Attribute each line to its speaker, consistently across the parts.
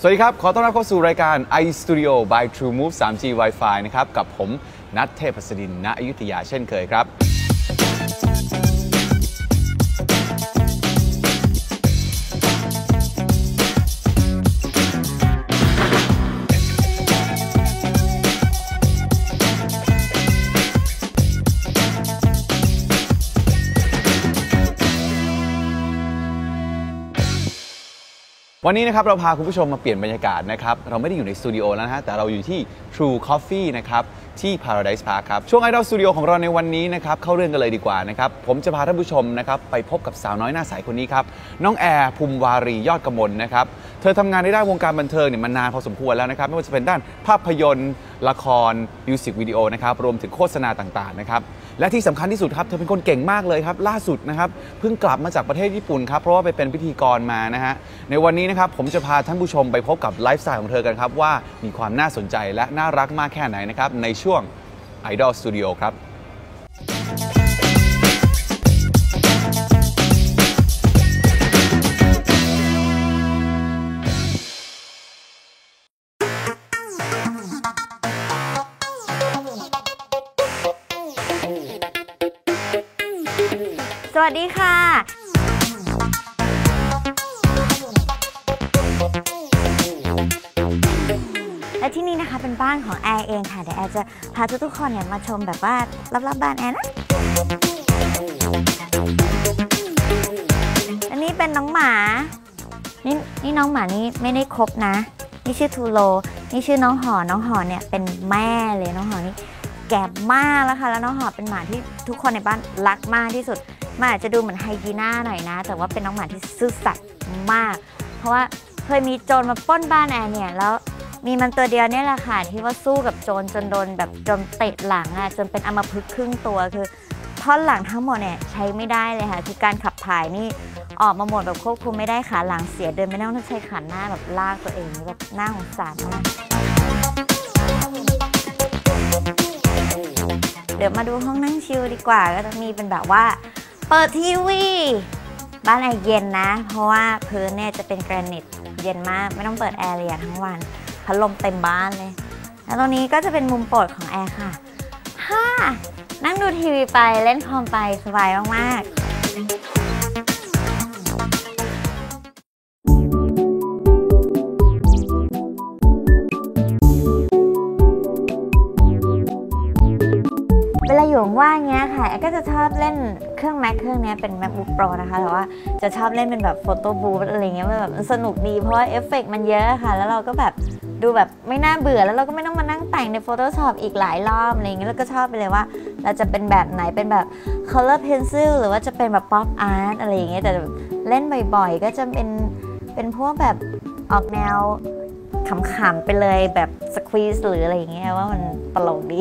Speaker 1: สวัสดีครับ ขอต้อนรับเข้าสู่รายการ iStudio by True Move 3G Wi-Fi นะครับ กับผมนัทเทพศดินณอยุธยาเช่นเคยครับ วันนี้นะครับเราพาคุณผู้ชมมาเปลี่ยนบรรยากาศนะครับ เราไม่ได้อยู่ในสตูดิโอแล้วนะฮะแต่เราอยู่ที่ True Coffee นะครับ ที่ Paradise Park ครับ ช่วง Idol Studio ของเราในวันนี้นะครับ เข้าเรื่องกันเลยดีกว่านะครับ ผมจะพาท่านผู้ชมนะครับ ไปพบกับสาวน้อยหน้าใสคนนี้ครับ น้องแอร์ภูมิวารียอดกมลนะครับ เธอทำงานในด้านวงการบันเทิงเนี่ยมานานพอสมควรแล้วนะครับ ไม่ว่าจะเป็นด้านภาพยนตร์ ละครมิวสิกวิดีโอนะครับรวมถึงโฆษณาต่างๆนะครับ และที่สำคัญที่สุดครับเธอเป็นคนเก่งมากเลยครับล่าสุดนะครับเพิ่งกลับมาจากประเทศญี่ปุ่นครับเพราะว่าไปเป็นพิธีกรมานะฮะในวันนี้นะครับผมจะพาท่านผู้ชมไปพบกับไลฟ์สไตล์ของเธอกันครับว่ามีความน่าสนใจและน่ารักมากแค่ไหนนะครับในช่วง Idol Studio ครับ
Speaker 2: วัสดีค่ะ และที่นี่นะคะเป็นบ้านของแอร์เองค่ะ เดี๋ยวแอร์จะพาทุกๆคนเนี่ยมาชมแบบว่ารอบๆบ้านแอร์นะอันนี้เป็นน้องหมา นี่นี่น้องหมานี่ไม่ได้ครบนะ นี่ชื่อทูโล นี่ชื่อน้องหอ น้องหอเนี่ยเป็นแม่เลยน้องหอนี่แก่มากแล้วค่ะ แล้วน้องหอเป็นหมาที่ทุกคนในบ้านรักมากที่สุด มันอาจจะดูเหมือนไฮยีน่าหน่อยนะ แต่ว่าเป็นน้องหมาที่ซื่อสัตย์มาก เพราะว่าเคยมีโจรมาป้นบ้านแอนเนี่ยแล้วมีมันตัวเดียวเนี่ยแหละค่ะที่ว่าสู้กับโจรจนโดนแบบโจนเตะหลังอะจนเป็นอัมพฤกษ์ครึ่งตัวคือท่อนหลังทั้งหมดเนี่ยใช้ไม่ได้เลยค่ะคือการขับถ่ายนี่ออกมาหมดแบบควบคุมไม่ได้ขาหลังเสียเดินไม่ได้ต้องใช้ขาหน้าแบบลากตัวเองแบบหน้าของสารมากเดี๋ยวมาดูห้องนั่งชิลดีกว่าก็จะมีเป็นแบบว่า เปิดทีวี บ้านแอร์เย็นนะ เพราะว่าพื้นเนี่ยจะเป็นแกรนิตเย็นมาก ไม่ต้องเปิดแอร์เลยทั้งวันพัดลมเต็มบ้านเลย แล้วตรงนี้ก็จะเป็นมุมโปรดของแอร์ค่ะฮ่านั่งดูทีวีไปเล่นคอมไปสบายมากๆ เวลาอยู่ว่าเงี้ยค่ะแอก็จะชอบเล่นเครื่อง Mac เครื่องนี้เป็น MacBook Pro นะคะ แต่ว่าจะชอบเล่นเป็นแบบโฟโต้บูธอะไรเงี้ยมันแบบสนุกดีเพราะว่าเอฟเฟกต์มันเยอะค่ะ แล้วเราก็แบบดูแบบไม่น่าเบื่อแล้วเราก็ไม่ต้องมานั่งแต่งใน Photoshop อีกหลายรอบอะไรเงี้ยแล้วก็ชอบไปเลยว่า เราจะเป็นแบบไหนเป็นแบบ color pencil หรือว่าจะเป็นแบบ pop art อะไรอย่างเงี้ยแต่เล่นบ่อยๆ ก็จะเป็นเป็นพวกแบบออกแนวขำๆไปเลยแบบ squeeze หรืออะไรอย่างเงี้ยว่ามันตลกดี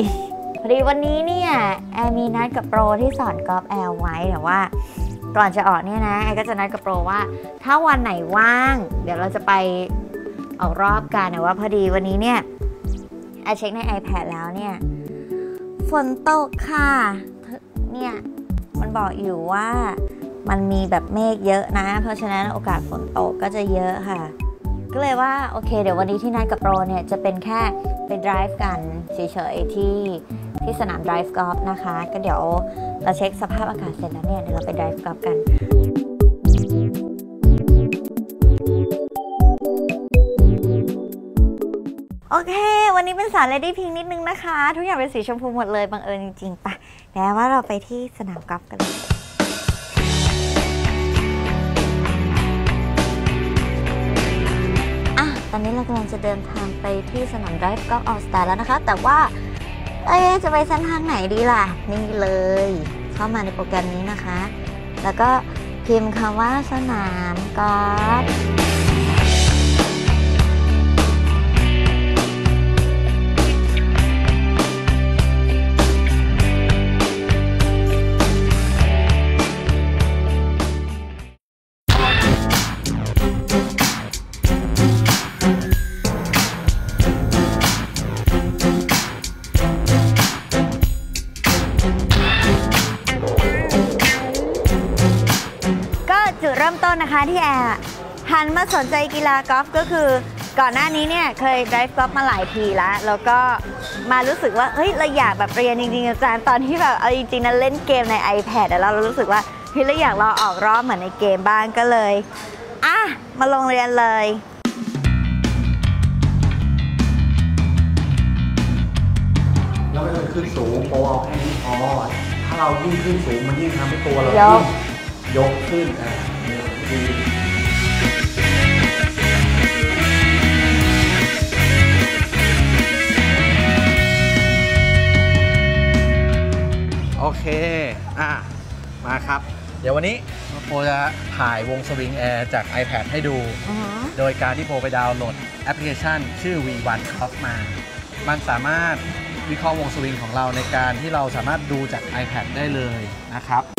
Speaker 2: อดีวันนี้เนี่ยแอร์มีนัดกับโปรที่สอนกอล์ฟแอร์ไว้แต่ว่าก่อนจะออกเนี่ยนะแอร์ก็จะนัดกับโปรว่า ถ้าวันไหนว่าง เดี๋ยวเราจะไปออกรอบกันแต่ว่าพอดีวันนี้เนี่ยแอร์เช็คใน iPad แล้วเนี่ยฝนตกค่ะเนี่ยมันบอกอยู่ว่ามันมีแบบเมฆเยอะนะ เพราะฉะนั้นโอกาสฝนตกก็จะเยอะค่ะ ก็เลยว่า โอเค เดี๋ยววันนี้ที่นัดกับโปรเนี่ย จะเป็นแค่ไป drive กันเฉยๆที่ ที่สนาม drive golf นะคะ ก็เดี๋ยวเราเช็คสภาพอากาศเสร็จแล้วเนี่ย เดี๋ยวเราไป drive golf กันโอเค วันนี้เป็นสาร Lady Pink นิดนึงนะคะ ทุกอย่างเป็นสีชมพูหมดเลย บังเอิญจริงๆปะแล้วว่าเราไปที่สนามกอล์ฟกันเลยอะตอนนี้เรากำลังจะเดินทางไปที่สนาม Drive Golf All Star แล้วนะคะ แต่ว่า เอ้ยจะไปเส้นทางไหนดีล่ะ นี่เลย เข้ามาในโปรแกรมนี้นะคะ แล้วก็พิมพ์คำว่าสนามกอล์ฟ นนะคะที่แอร์หันมาสนใจกีฬากอล์ฟก็คือก่อนหน้านี้เนี่ยเคย drive golf มาหลายทีแล้ว แล้วก็มารู้สึกว่าเฮ้ยเราอยากแบบเรียนจริงๆอาจารย์ตอนที่แบบเอาจริงๆนะเล่นเกมใน iPad อะแล้วเรารู้สึกว่าเฮ้ยเราอยากลองออกรอบเหมือนในเกมบ้างก็เลยอะมาลงเรียนเลย
Speaker 3: แล้วไม่ต้องขึ้นสูงโปรเอาแค่นี้พอถ้าเรายิ่งขึ้นสูงมันยิ่งทำให้ตัวเรา
Speaker 2: ยก
Speaker 3: ยกขึ้นอะดี โอเค อะ มาครับ เดี๋ยววันนี้โปจะถ่ายวงสวิงแอร์จาก iPad ให้ดู โดยการที่โปไปดาวน์โหลดแอปพลิเคชัน ชื่อ V1 Clock มา มันสามารถวิเคราะห์วงสวิงของเราในการที่เราสามารถดูจาก iPad ได้เลยนะครับ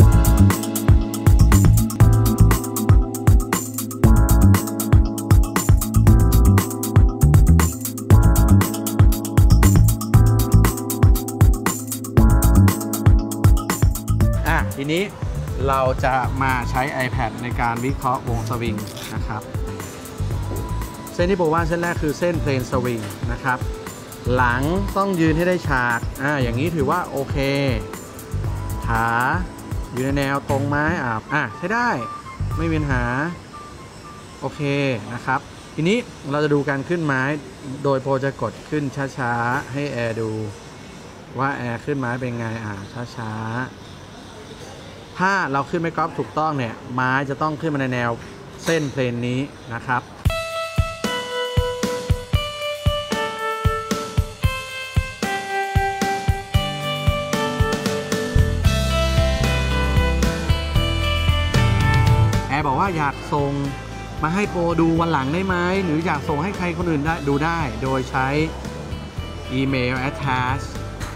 Speaker 3: ทีนี้เราจะมาใช้ iPad ในการวิเคราะห์วงสวิงนะครับ เส้นที่โบว่าเส้นแรกคือเส้นเพลนสวิงนะครับ หลังต้องยืนให้ได้ฉากอ่าอย่างนี้ถือว่าโอเค ขาอยู่ในแนวตรงไม้อ่าอะใช้ได้ไม่มีปัญหา โอเคนะครับ ทีนี้เราจะดูการขึ้นไม้ โดยโปรจะกดขึ้นช้าๆ ให้แอร์ดูว่าแอร์ขึ้นไม้เป็นไงอ่าช้าๆ ถ้าเราขึ้นไม่กอล์ฟถูกต้องเนี่ย ไม้จะต้องขึ้นมาในแนวเส้นเพลนนี้นะครับแอร์บอกว่าอยากส่งมาให้โปรดูวันหลังได้ไหม หรืออยากส่งให้ใครคนอื่นได้ดูได้ โดยใช้อีเมล attach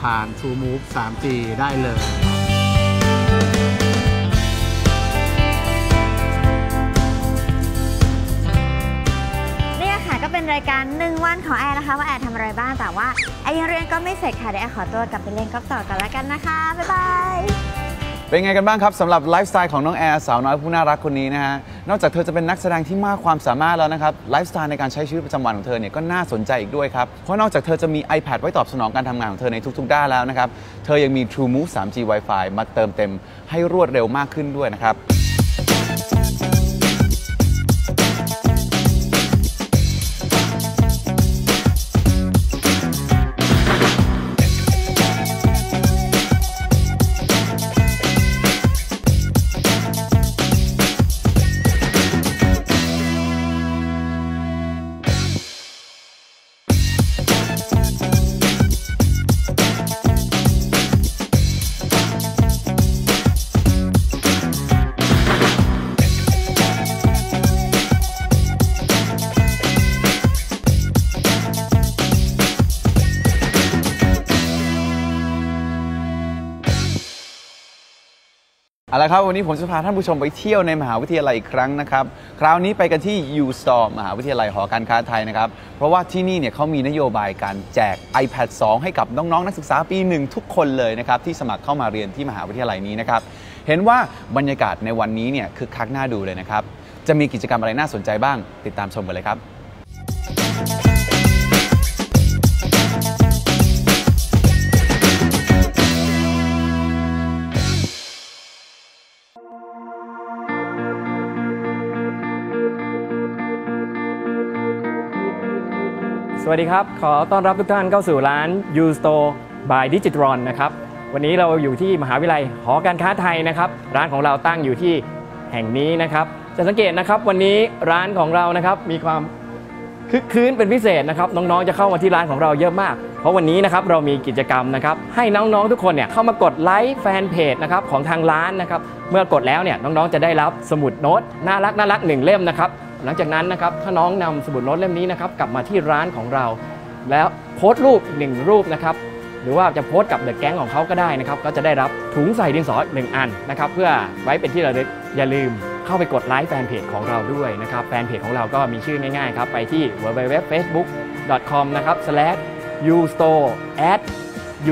Speaker 3: ผ่าน TrueMove 3G ได้เลย
Speaker 2: 1 วันของแอร์นะคะว่าแอร์ทำอะไรบ้างแต่ว่าไอร์เรียนก็ไม่เสร็จค่ะเดี๋ยวแอร์ขอตัวกลับไปเรียนกอล์ฟต่อกันแล้วกันนะคะ บ๊ายบาย
Speaker 1: เป็นไงกันบ้างครับสำหรับไลฟ์สไตล์ของน้องแอร์สาวน้อยผู้น่ารักคนนี้นะฮะนอกจากเธอจะเป็นนักแสดงที่มากความสามารถแล้วนะครับไลฟ์สไตล์ในการใช้ชีวิตประจำวันของเธอเนี่ยก็น่าสนใจอีกด้วยครับเพราะนอกจากเธอจะมี iPad ไว้ตอบสนองการทำงานของเธอในทุกๆ ด้านแล้วนะครับเธอยังมี True Move 3G Wi-Fi มาเติมเต็มให้รวดเร็วมากขึ้นด้วยนะครับ เอาละครับวันนี้ผมจะพาท่านผู้ชมไปเที่ยวในมหาวิทยาลัยอีกครั้งนะครับคราวนี้ไปกันที่ U Store มหาวิทยาลัยหอการค้าไทยนะครับเพราะว่าที่นี่เนี่ยเขามีนโยบายการแจก iPad 2 ให้กับน้องๆ นักศึกษาปีหนึ่งทุกคนเลยนะครับที่สมัครเข้ามาเรียนที่มหาวิทยาลัยนี้นะครับเห็นว่าบรรยากาศในวันนี้เนี่ยคึกคักน่าดูเลยนะครับจะมีกิจกรรมอะไรน่าสนใจบ้าง ติดตามชมกันเลยครับ
Speaker 4: สวัสดีครับ ขอต้อนรับทุกท่านเข้าสู่ร้าน U Store by Digitron นะครับ วันนี้เราอยู่ที่มหาวิทยาลัยหอการค้าไทยนะครับ ร้านของเราตั้งอยู่ที่แห่งนี้นะครับ จะสังเกตนะครับวันนี้ร้านของเรานะครับมีความคึกคืนเป็นพิเศษนะครับน้องๆจะเข้ามาที่ร้านของเราเยอะมาก เพราะวันนี้นะครับเรามีกิจกรรมนะครับให้น้องๆทุกคนเนี่ยเข้ามากดไลค์แฟนเพจนะครับของทางร้านนะครับเมื่อกดแล้วเนี่ยน้องๆจะได้รับสมุดโน้ตน่ารักน่ารักหนึ่งเล่มนะครับ หลังจากนั้นนะครับถ้าน้องนำสมุดโน้ตเล่มนี้นะครับกลับมาที่ร้านของเรา แล้วโพสต์รูปหนึ่งรูปนะครับหรือว่าจะโพสต์กับเดอะแก๊งของเขาก็ได้นะครับก็จะได้รับถุงใส่ดินสอหนึ่งอันนะครับเพื่อไว้เป็นที่ระลึกอย่าลืมเข้าไปกดไลค์แฟนเพจของเราด้วยนะครับแฟนเพจของเราก็มีชื่อง่ายๆครับไปที่ www.facebook.com นะครับ slash ustore at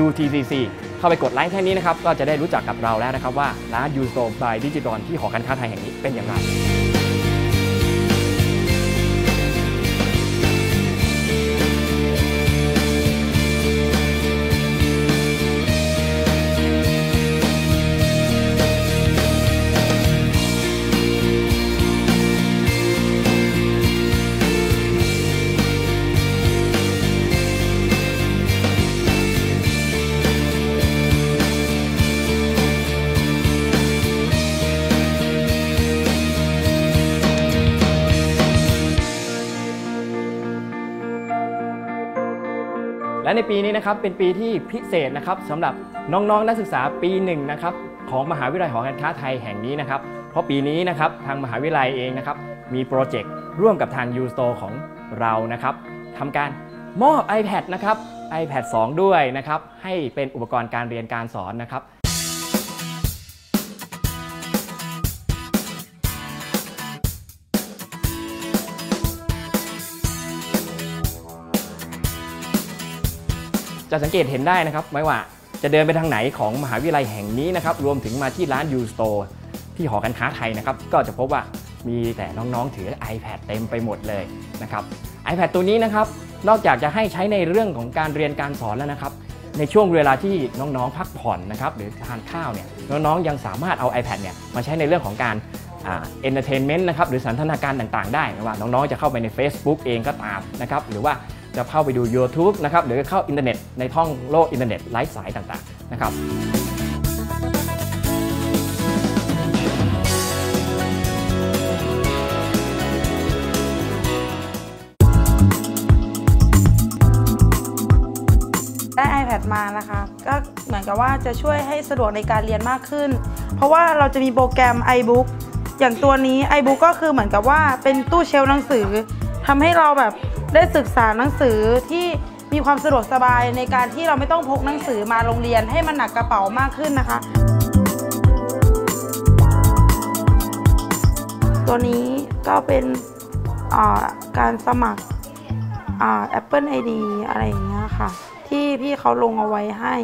Speaker 4: utcc เข้าไปกดไลค์แค่นี้นะครับก็จะได้รู้จักกับเราแล้วนะครับว่าร้าน Ustore by Digital ที่หอการค้าไทยแห่งนี้เป็นอย่างไร และในปีนี้นะครับเป็นปีที่พิเศษนะครับสำหรับน้องๆนักศึกษาปีหนึ่งนะครับของมหาวิทยาลัยหอการค้าไทยแห่งนี้นะครับ เพราะปีนี้นะครับทางมหาวิทยาลัยเองนะครับมีโปรเจกต์ร่วมกับทาง u s t o r e ของเรานะครับทำการมอบ iPad นะครับ iPad 2 ด้วยนะครับให้เป็นอุปกรณ์การเรียนการสอนนะครับ จะสังเกตเห็นได้นะครับไม่ว่าจะเดินไปทางไหนของมหาวิทยาลัยแห่งนี้นะครับรวมถึงมาที่ร้าน U Store ที่หอการค้าไทยนะครับก็จะพบว่ามีแต่น้องๆถือ iPad เต็มไปหมดเลยนะครับ iPad ตัวนี้นะครับนอกจากจะให้ใช้ในเรื่องของการเรียนการสอนแล้วนะครับ ในช่วงเวลาที่น้องๆพักผ่อนนะครับหรือทานข้าวเนี่ยน้องๆยังสามารถเอา iPad เนี่ยมาใช้ในเรื่องของการเอนเตอร์เทนเมนต์นะครับหรือสันทนาการต่างๆ ได้ไม่ว่าน้องๆจะเข้าไปใน Facebook เองก็ตามนะครับหรือว่า จะเข้าไปดู YouTube นะครับหรือเข้าอินเทอร์เน็ตในท่องโลกอินเทอร์เน็ตไร้สายต่างๆนะครับ
Speaker 5: ได้ iPad มานะคะก็เหมือนกับว่าจะช่วยให้สะดวกในการเรียนมากขึ้น เพราะว่าเราจะมีโปรแกรม iBook อย่างตัวนี้ iBook ก็คือเหมือนกับว่าเป็นตู้เชลฟ์หนังสือทำให้เราแบบ ได้ศึกษาหนังสือที่มีความสะดวกสบายในการที่เราไม่ต้องพกหนังสือมาโรงเรียนให้มันหนักกระเป๋ามากขึ้นนะคะ ตัวนี้ก็เป็นการสมัครอ่า Apple ID อะไรอย่างเงี้ยค่ะ ที่พี่เขาลงเอาไว้ให้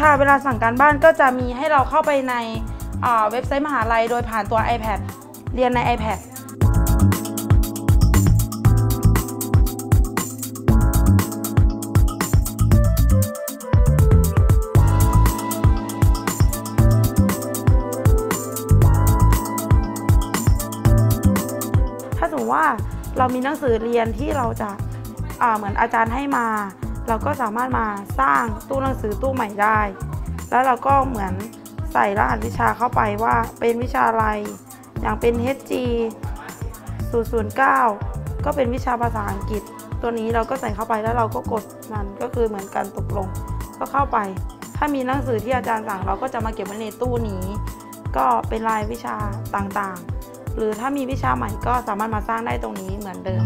Speaker 5: ค่ะเวลาสั่งการบ้านก็จะมีให้เราเข้าไปในเว็บไซต์มหาลัยโดยผ่านตัว iPad เรียนใน iPad เรามีหนังสือเรียนที่เราจะเหมือนอาจารย์ให้มา เราก็สามารถมาสร้างตู้หนังสือตู้ใหม่ได้ แล้วเราก็เหมือนใส่รหัสวิชาเข้าไปว่าเป็นวิชาอะไร อย่างเป็น HG 009 ก็เป็นวิชาภาษาอังกฤษ ตัวนี้เราก็ใส่เข้าไปแล้วเราก็กดมันก็คือเหมือนการตกลงก็เข้าไป ถ้ามีหนังสือที่อาจารย์สั่งเราก็จะมาเก็บไว้ในตู้นี้ ก็เป็นรายวิชาต่างๆ หรือถ้ามีวิชาใหม่ก็สามารถมาสร้างได้ตรงนี้เหมือนเดิม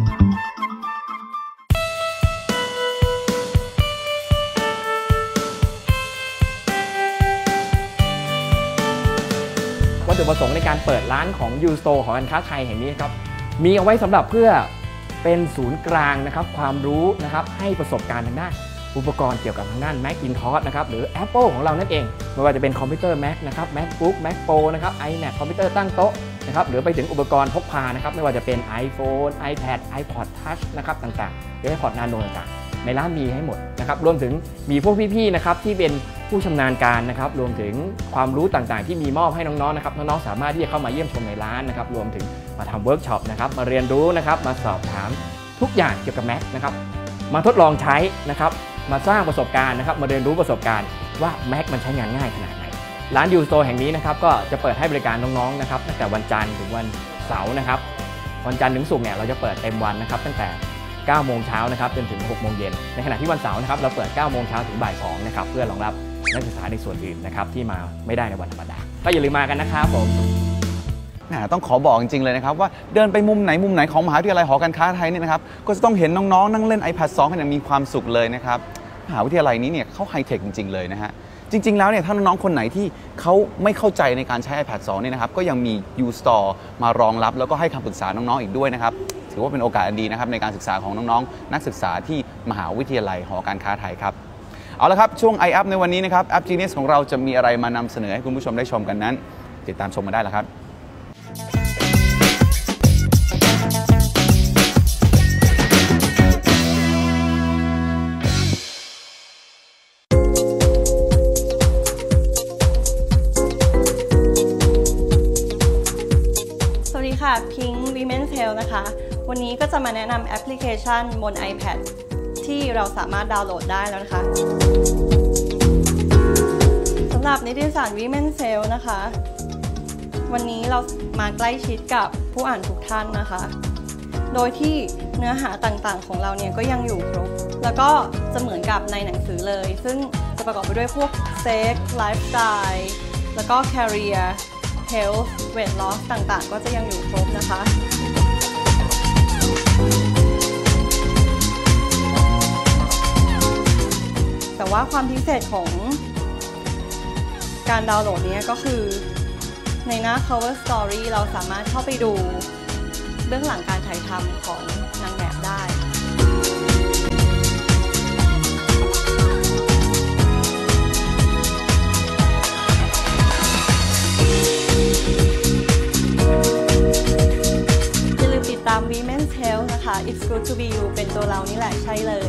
Speaker 4: วัตถุประสงค์ในการเปิดร้านของ U Store ของการค้าไทยแห่งนี้ครับมีเอาไว้สำหรับเพื่อเป็นศูนย์กลางนะครับความรู้นะครับให้ประสบการณ์ทางด้านอุปกรณ์เกี่ยวกับทางด้าน Macintosh นะครับหรือ Apple ของเรานั่นเอง ไม่ว่าจะเป็นคอมพิวเตอร์ Mac นะครับ MacBook Mac Pro นะครับ iMac คอมพิวเตอร์ตั้งโต๊ะ นะครับหรือไปถึงอุปกรณ์พกพานะครับไม่ว่าจะเป็น iPhone iPad iPod Touch นะครับต่างๆ หรือ iPod Nano ต่างๆ ในร้านมีให้หมดนะครับรวมถึงมีพวกพี่ๆนะครับที่เป็นผู้ชำนาญการนะครับรวมถึงความรู้ต่างๆ ที่มีมอบให้น้องๆนะครับน้องๆสามารถที่จะเข้ามาเยี่ยมชมในร้านนะครับรวมถึงมาทำเวิร์กช็อปนะครับมาเรียนรู้นะครับมาสอบถามทุกอย่างเกี่ยวกับ Mac นะครับมาทดลองใช้นะครับมาสร้างประสบการณ์นะครับมาเรียนรู้ประสบการณ์ว่า Mac มันใช้งานง่ายขนาดไหน ร้านยูสโตแห่งนี้นะครับก็จะเปิดให้บริการน้องๆนะครับตั้งแต่วันจันทร์ถึงวันเสาร์นะครับ วันจันทร์ถึงศุกร์เนี่ยเราจะเปิดเต็มวันนะครับตั้งแต่ 9 โมงเช้านะครับจนถึง 6 โมงเย็น ในขณะที่วันเสาร์นะครับเราเปิด 9 โมงเช้าถึงบ่าย 2 นะครับเพื่อรองรับนักศึกษาในส่วนอื่นนะครับที่มาไม่ได้ในวันธรรมดา ก็อย่าลืมมากันนะครับผม
Speaker 1: แหมต้องขอบอกจริงๆเลยนะครับว่าเดินไปมุมไหนมุมไหนของมหาวิทยาลัยหอการค้าไทยเนี่ยนะครับก็จะต้องเห็นน้องๆ นั่งเล่น iPad 2 กันอย่างมีความสุขเลยนะครับมหาวิทยาลัยนี้เนี่ยเขาไฮเทคจริงๆเลยนะฮะ จริง ๆ แล้วเนี่ยถ้าน้องๆคนไหนที่เขาไม่เข้าใจในการใช้ iPad 2เนี่ยนะครับก็ยังมี U Store มารองรับ แล้วก็ให้คำปรึกษาน้องๆอีกด้วยนะครับถือว่าเป็นโอกาสอันดีนะครับในการศึกษาของน้องๆ นักศึกษาที่มหาวิทยาลัยหอการค้าไทยครับเอาละครับ ช่วง i up ในวันนี้นะครับ App Genius ของเราจะมีอะไรมานำเสนอให้คุณผู้ชมได้ชมกันนั้น ติดตามชมมาได้แล้วครับ
Speaker 6: Pink Women's Health นะคะ วันนี้ก็จะมาแนะนำแอปพลิเคชันบน iPad ที่เราสามารถดาวน์โหลดได้แล้วนะคะสำหรับนิตยสาร Women's Health นะคะ วันนี้เรามาใกล้ชิดกับผู้อ่านทุกท่านนะคะ โดยที่เนื้อหาต่างๆ ของเราเนี่ยก็ยังอยู่ครบ แล้วก็จะเหมือนกับในหนังสือเลย ซึ่งจะประกอบไปด้วยพวกเซ็กไลฟ์สไตล์แล้วก็ career health weight loss ต่างๆ ก็จะยังอยู่ครบนะคะแต่ว่าความพิเศษของการดาวน์โหลดนี้ก็คือในหน้า cover story เราสามารถเข้าไปดูเบื้องหลังการถ่ายทำของนางแบบได้ามติดตาม Women's Health นะคะ It's good to be you เป็นตัวเรานี่แหละใช่เลย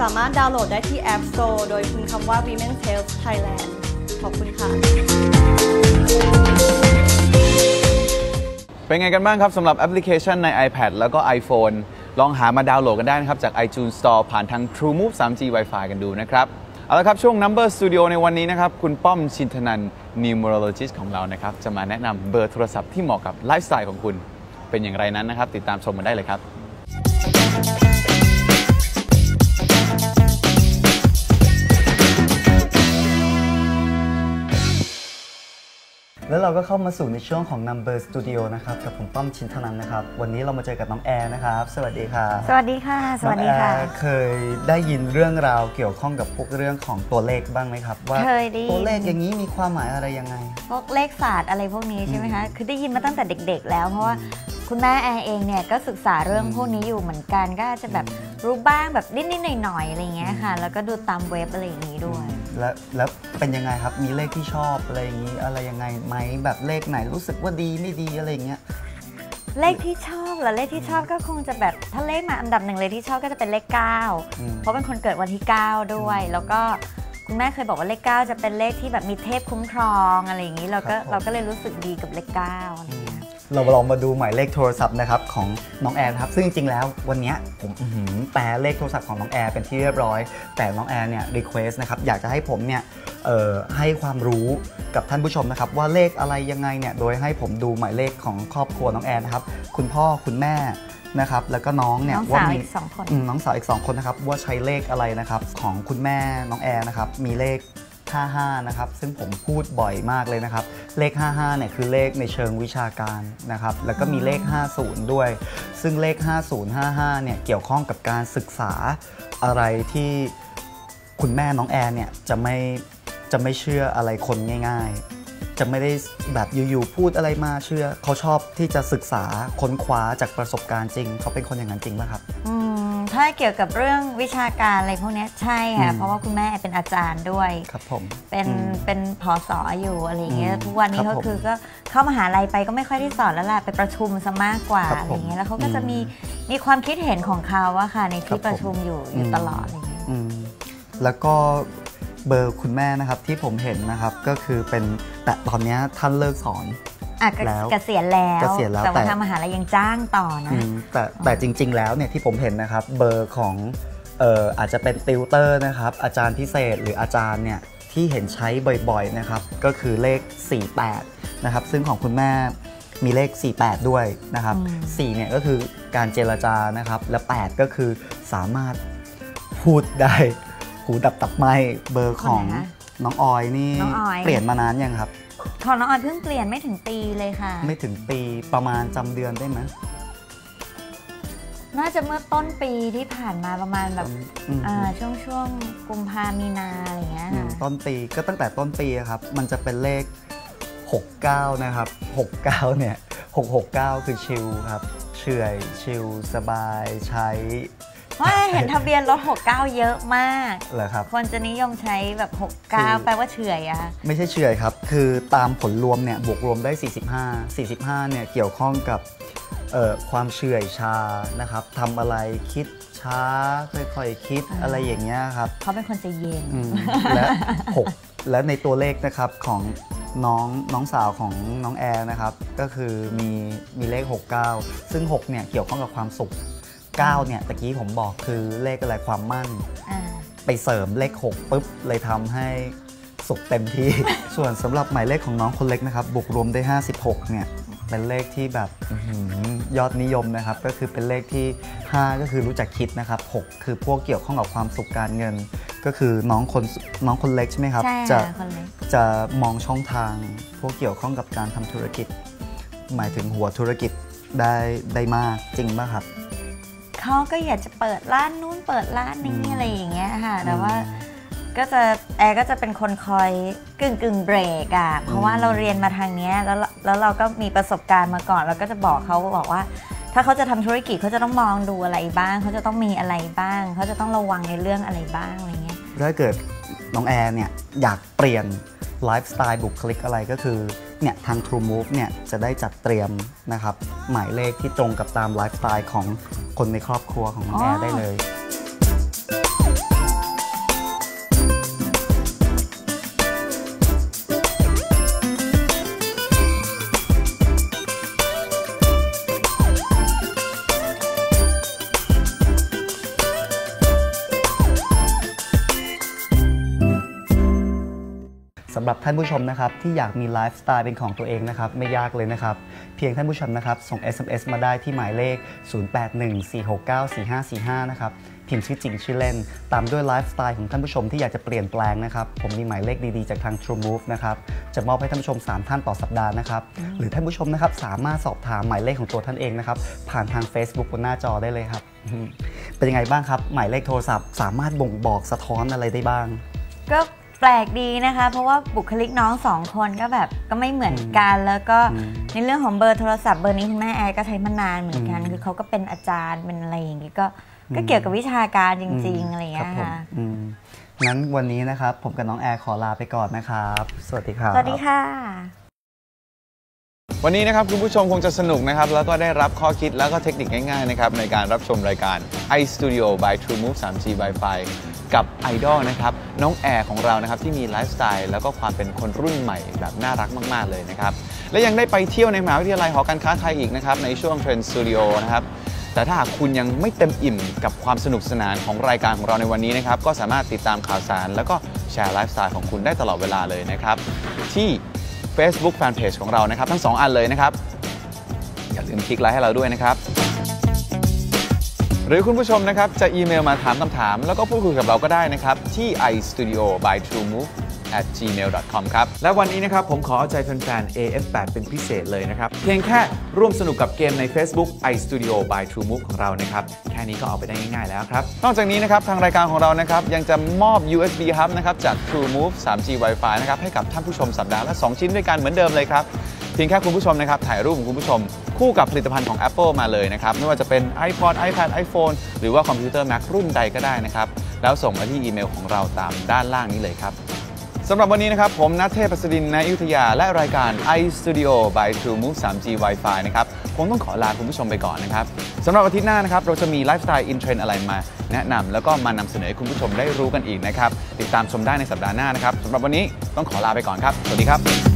Speaker 6: สามารถดาวน์โหลดได้ที่ App Store โดยพิมพ์คำว่า Women's Health Thailand ขอบคุณค่ะ
Speaker 1: เป็นไงกันบ้างครับสำหรับแอปพลิเคชันใน iPad แล้วก็ iPhone ลองหามาดาวน์โหลดกันได้นะครับ จาก iTunes Store ผ่านทาง TrueMove 3G Wi-Fi กันดูนะครับเอาละครับช่วง Number Studio ในวันนี้นะครับ คุณป้อมชินทนัน Numerologist ของเรานะครับ จะมาแนะนำเบอร์โทรศัพท์ที่เหมาะกับไลฟ์สไตล์ของคุณ เป็นอย่างไรนั้นนะครับ ติดตามชมกันได้เลยครับ
Speaker 7: แล้วเราก็เข้ามาสู่ในช่วงของ Number Studio นะครับกับผมป้อมชินทนันนะครับ วันนี้เรามาเจอกับน้องแอร์นะครับ สวัสดีครับ
Speaker 2: สวัสดีค่ะสวัสดีค่ะ
Speaker 7: น้องแอร์เคยได้ยินเรื่องราวเกี่ยวข้องกับพวกเรื่องของตัวเลขบ้างไหมครับ ว่า
Speaker 2: เคยได้ยิน
Speaker 7: ตัวเลขอย่างนี้มีความหมายอะไรยังไง
Speaker 2: พวกเลขศาสตร์อะไรพวกนี้ใช่ไหมคะคือได้ยินมาตั้งแต่เด็ก ๆ แล้วเพราะว่า คุณแม่แอร์เองเนี่ยก็ศึกษาเรื่องพวกนี้อยู่เหมือนกันก็อาจจะแบบรู้บ้างแบบนิดๆหน่อยๆอะไรอย่างเงี้ยค่ะ แล้วก็ดูตามเว็บอะไรอย่างนี้ด้วย
Speaker 7: แล้วแล้วเป็นยังไงครับมีเลขที่ชอบอะไรอย่างนี้อะไรยังไงไหมแบบเลขไหนรู้สึกว่าดีไม่ดีอะไรอย่างเงี้ย
Speaker 2: เลขที่ชอบเหรอเลขที่ชอบก็คงจะแบบถ้าเลขมาอันดับหนึ่งเลยที่ชอบก็จะเป็นเลข
Speaker 7: อืม
Speaker 2: 9เพราะเป็นคนเกิดวันที่ 9 ด้วย แล้วก็คุณแม่เคยบอกว่าเลข 9 จะเป็นเลขที่แบบมีเทพคุ้มครองอะไรอย่างนี้เราก็เราก็เลยรู้สึกดีกับเลข9อะไรอย่างเงี้ย
Speaker 7: เราลองมาดูหมายเลขโทรศัพท์นะครับของน้องแอร์นะครับซึ่งจริงๆแล้ววันเนี้ยผมอื้อหือแปลเลขโทรศัพท์ของน้องแอร์เป็นที่เรียบร้อย แต่น้องแอร์เนี่ยรีเควสนะครับอยากจะให้ผมเนี่ยเอ่อให้ความรู้กับท่านผู้ชมนะครับว่าเลขอะไรยังไงเนี่ยโดยให้ผมดูหมายเลขของครอบครัวน้องแอร์นะครับคุณพ่อคุณแม่นะครับแล้วก็น้องเนี่ย
Speaker 2: น้องสาว
Speaker 7: ว่ามี
Speaker 2: อีกสองคน
Speaker 7: อืมน้องสาวอีก2คนนะครับว่าใช้เลขอะไรนะครับของคุณแม่น้องแอร์นะครับมีเลข 55 นะครับ ซึ่งผมพูดบ่อยมากเลยนะครับ เลข 55 เนี่ยคือเลขในเชิงวิชาการนะครับ แล้วก็มีเลข 50 ด้วย ซึ่งเลข 5055 เนี่ยเกี่ยวข้องกับการศึกษาอะไรที่คุณแม่น้องแอร์เนี่ยจะไม่จะไม่เชื่ออะไรคนง่ายๆ จะไม่ได้แบบอยู่ๆพูดอะไรมาเชื่อ เขาชอบที่จะศึกษาค้นคว้าจากประสบการณ์จริง เขาเป็นคนอย่างนั้นจริงไหมครับ
Speaker 2: อืม ถ้าเกี่ยวกับเรื่องวิชาการอะไรพวกเนี้ยใช่ค่ะ
Speaker 7: อืม
Speaker 2: เพราะว่าคุณแม่เป็นอาจารย์ด้วย
Speaker 7: ครับผม
Speaker 2: เป็น
Speaker 7: อืม
Speaker 2: เป็นพอสออยู่อะไรอย่างเงี้ย
Speaker 7: อืม
Speaker 2: ทุกวันนี้
Speaker 7: ครั
Speaker 2: ก็
Speaker 7: บผม
Speaker 2: คือก็เข้ามหาลัยไปก็ไม่ค่อยได้สอนแล้วล่ะ ไปประชุมซะมากกว่า
Speaker 7: ครับ
Speaker 2: อะไร
Speaker 7: ผม
Speaker 2: อย่างเงี้ย แล้วเขาก็จะ
Speaker 7: อืม
Speaker 2: มีมีความคิดเห็นของเขาอะค่ะใน
Speaker 7: ครั
Speaker 2: ที่
Speaker 7: บผม
Speaker 2: ประชุมอยู่อยู่
Speaker 7: อืม
Speaker 2: ตลอดอะไรอย่างเงี้ย
Speaker 7: อืมแล้วก็เบอร์คุณแม่นะครับที่ผมเห็นนะครับก็คือเป็นแต่ตอนเนี้ยท่านเลิกสอน
Speaker 2: อะเก
Speaker 7: แล้ว
Speaker 2: เกษียณแล้ว
Speaker 7: เกษียณแล้ว
Speaker 2: แต่ว่า
Speaker 7: แต่
Speaker 2: ทางมหาลัยยังจ้างต่อนะ
Speaker 7: อืมแต่แต่จริง ๆ แล้วเนี่ยที่ผมเห็นนะครับเบอร์ของเอ่ออาจจะเป็นติวเตอร์นะครับ อาจารย์พิเศษหรืออาจารย์เนี่ยที่เห็นใช้บ่อยๆนะครับ ก็คือเลข 48 นะครับ ซึ่งของคุณแม่มีเลข 48 ด้วยนะครับ
Speaker 2: อืม
Speaker 7: 4เนี่ยก็คือการเจรจานะครับ และ 8 ก็คือสามารถพูดได้ หูดับตับไหมเบอร์ของ
Speaker 2: คนไหนคะ
Speaker 7: น้องออยนี่
Speaker 2: น้องออย
Speaker 7: เปลี่ยนมานานยังครับ
Speaker 2: ของน้องออยเพิ่งเปลี่ยนไม่ถึงปีเลยค่ะ
Speaker 7: ไม่ถึงปีประมาณจำเดือนได้ไหม
Speaker 2: น่าจะเมื่อต้นปีที่ผ่านมาประมาณแบบ
Speaker 7: อืม
Speaker 2: อ่าช่วงช่วงกุมภามีนาอะไรอย่างเงี้ย
Speaker 7: อืม
Speaker 2: ค่ะ
Speaker 7: ต้นปีก็ตั้งแต่ต้นปีอะครับ มันจะเป็นเลข 69 นะครับ 69 เนี่ย 669 คือชิลครับ เฉื่อย ชิล สบาย ใช้
Speaker 2: เพราะเห็นทะเบียนรถ 69 เยอะมาก
Speaker 7: เหรอครับ
Speaker 2: คนจะนิยมใช้แบบ
Speaker 7: คือ
Speaker 2: 69 แปลว่าเฉื่อยอะ
Speaker 7: ไม่ใช่เฉื่อยครับ คือตามผลรวมเนี่ยบวกรวมได้ 45 45 เนี่ยเกี่ยวข้องกับเอ่อความเฉื่อยชานะครับทำอะไรคิดช้าค่อยๆคิดอะไรอย่างเงี้ยครับ
Speaker 2: เขาเป็นคนใจเย็น
Speaker 7: อืมและ6และในตัวเลขนะครับของน้องน้องสาวของน้องแอร์นะครับ ก็คือมีมีเลข 69 ซึ่ง 6 เนี่ย เกี่ยวข้องกับความสุข 9เนี่ยตะกี้ผมบอกคือเลขอะไรความมั่น
Speaker 2: อ่า
Speaker 7: ไปเสริมเลข 6 ปุ๊บ เลยทำให้สุขเต็มที่ ส่วนสำหรับหมายเลขของน้องคนเล็กนะครับบวกรวมได้ 56 เนี่ยเป็นเลขที่แบบอื้อหือยอดนิยมนะครับ ก็คือเป็นเลขที่ 5 ก็คือรู้จักคิดนะครับ 6 คือพวกเกี่ยวข้องกับความสุขการเงิน ก็คือน้องคนน้องคนเล็กใช่ไหมครับ
Speaker 2: ใช่
Speaker 7: จะ
Speaker 2: ค่ะคนเล็ก
Speaker 7: จะมองช่องทาง พวกเกี่ยวข้องกับการทำธุรกิจ หมายถึงหัวธุรกิจได้ได้มากจริงป่ะครับ
Speaker 2: เขาก็อยากจะเปิดร้านนู้นเปิดร้านนี้
Speaker 7: อืม
Speaker 2: อะไรอย่างเงี้ยค่ะ แต่ว่าก็จะแอร์ก็จะเป็นคนคอยกึ่งกึ่งเบรกอะเพราะว่าเราเรียนมาทางเนี้ยแล้วแล้วเราก็มีประสบการณ์มาก่อน เราก็จะบอกเขาบอกว่า ถ้าเขาจะทำธุรกิจเขาจะต้องมองดูอะไรบ้าง เขาจะต้องมีอะไรบ้าง เขาจะต้องระวังในเรื่องอะไรบ้างอะไรเงี้ย
Speaker 7: ถ้าเกิดน้องแอร์เนี่ยอยากเปลี่ยนไลฟ์สไตล์บุคลิกอะไรก็คือ เนี่ยทาง True Move เนี่ยจะได้จัดเตรียมนะครับหมายเลขที่ตรงกับตามไลฟ์สไตล์ของคนในครอบครัวของน้องแอร์ได้เลย ท่านผู้ชมนะครับที่อยากมีไลฟ์สไตล์เป็นของตัวเองนะครับไม่ยากเลยนะครับเพียงท่านผู้ชมนะครับส่ง SMS มาได้ที่หมายเลข 0814694545 นะครับพิมพ์ชื่อจริงชื่อเล่น ตามด้วยไลฟ์สไตล์ของท่านผู้ชมที่อยากจะเปลี่ยนแปลงนะครับผมมีหมายเลขดีๆ จากทาง True Move นะครับจะมอบให้ท่านผู้ชม 3 ท่านต่อสัปดาห์นะครับหรือท่านผู้ชมนะครับสามารถสอบถามหมายเลขของตัวท่านเองนะครับผ่านทาง Facebook บนหน้าจอได้เลยครับเป็นยังไงบ้างครับหมายเลขโทรศัพท์ สามารถบ่งบอกสะท้อนอะไรได้บ้าง
Speaker 2: ก็ แปลกดีนะคะ เพราะว่าบุคลิกน้องสองคนก็แบบก็ไม่เหมือนกันแล้วก็
Speaker 7: อืม
Speaker 2: ในเรื่องของเบอร์โทรศัพท์เบอร์นี้คุณแม่แอร์ก็ใช้มานานเหมือนกัน
Speaker 7: อืม
Speaker 2: คือเขาก็เป็นอาจารย์เป็นอะไรอย่างงี้ก็ก็เกี่ยวกับวิชาการจริง ๆ อะไรอย่างเงี้ย
Speaker 7: ผม
Speaker 2: ค่ะ
Speaker 7: อืมงั้นวันนี้นะครับ ผมกับน้องแอร์ขอลาไปก่อนนะครับ สวัสดีครับ
Speaker 2: สวัสดีค่ะ
Speaker 1: วันนี้นะครับคุณผู้ชมคงจะสนุกนะครับ แล้วก็ได้รับข้อคิดแล้วก็เทคนิคง่ายๆนะครับในการรับชมรายการ iStudio by TrueMove 3G Wi-Fi กับไอดอลนะครับน้องแอร์ของเรานะครับที่มีไลฟ์สไตล์แล้วก็ความเป็นคนรุ่นใหม่แบบน่ารักมาก ๆ เลยนะครับ และยังได้ไปเที่ยวในมหาวิทยาลัยหอการค้าไทยอีกนะครับในช่วง Trend Studio นะครับแต่ถ้าหากคุณยังไม่เต็มอิ่มกับความสนุกสนานของรายการของเราในวันนี้นะครับก็สามารถติดตามข่าวสาร แล้วก็แชร์ไลฟ์สไตล์ของคุณได้ตลอดเวลาเลยนะครับที่ Facebook Fanpage ของเรานะครับ ทั้ง 2 อันเลยนะครับ อย่าลืมคลิกไลค์ให้เราด้วยนะครับ หรือคุณผู้ชมนะครับจะอีเมลมาถามคำถาม แล้วก็พูดคุยกับเราก็ได้นะครับที่ istudio by TrueMove at gmail.com ครับ และวันนี้นะครับผมขอเอาใจแฟนๆ AF8 เป็นพิเศษเลยนะครับ เพียงแค่ร่วมสนุกกับเกมใน Facebook iStudio by TrueMove ของเรานะครับ แค่นี้ก็เอาไปได้ง่ายๆแล้วครับ นอกจากนี้นะครับ ทางรายการของเรานะครับ ยังจะมอบ USB hub นะครับ จาก TrueMove 3G Wi-Fi นะครับ ให้กับท่านผู้ชมสัปดาห์ละ 2 ชิ้นด้วยกันเหมือนเดิมเลยครับเพียงแค่คุณผู้ชมนะครับถ่ายรูปของคุณผู้ชม คู่กับผลิตภัณฑ์ของ Apple มาเลยนะครับ ไม่ว่าจะเป็น iPod iPad iPhone หรือว่าคอมพิวเตอร์ Mac รุ่นใดก็ได้นะครับ แล้วส่งมาที่อีเมลของเราตามด้านล่างนี้เลยครับ สำหรับวันนี้นะครับ ผมนัทเทพประสิดินนายุทธยา และรายการ iStudio by True Move 3G Wi-Fi นะครับคงต้องขอลาคุณผู้ชมไปก่อนนะครับสำหรับอาทิตย์หน้านะครับ เราจะมีไลฟ์สไตล์อินเทรนอะไรมา แนะนำแล้วก็มานำเสนอให้คุณผู้ชมได้รู้กันอีกนะครับ ติดตามชมได้ในสัปดาห์หน้านะครับสำหรับวันนี้ต้องขอลาไปก่อนครับ สวัสดีครับ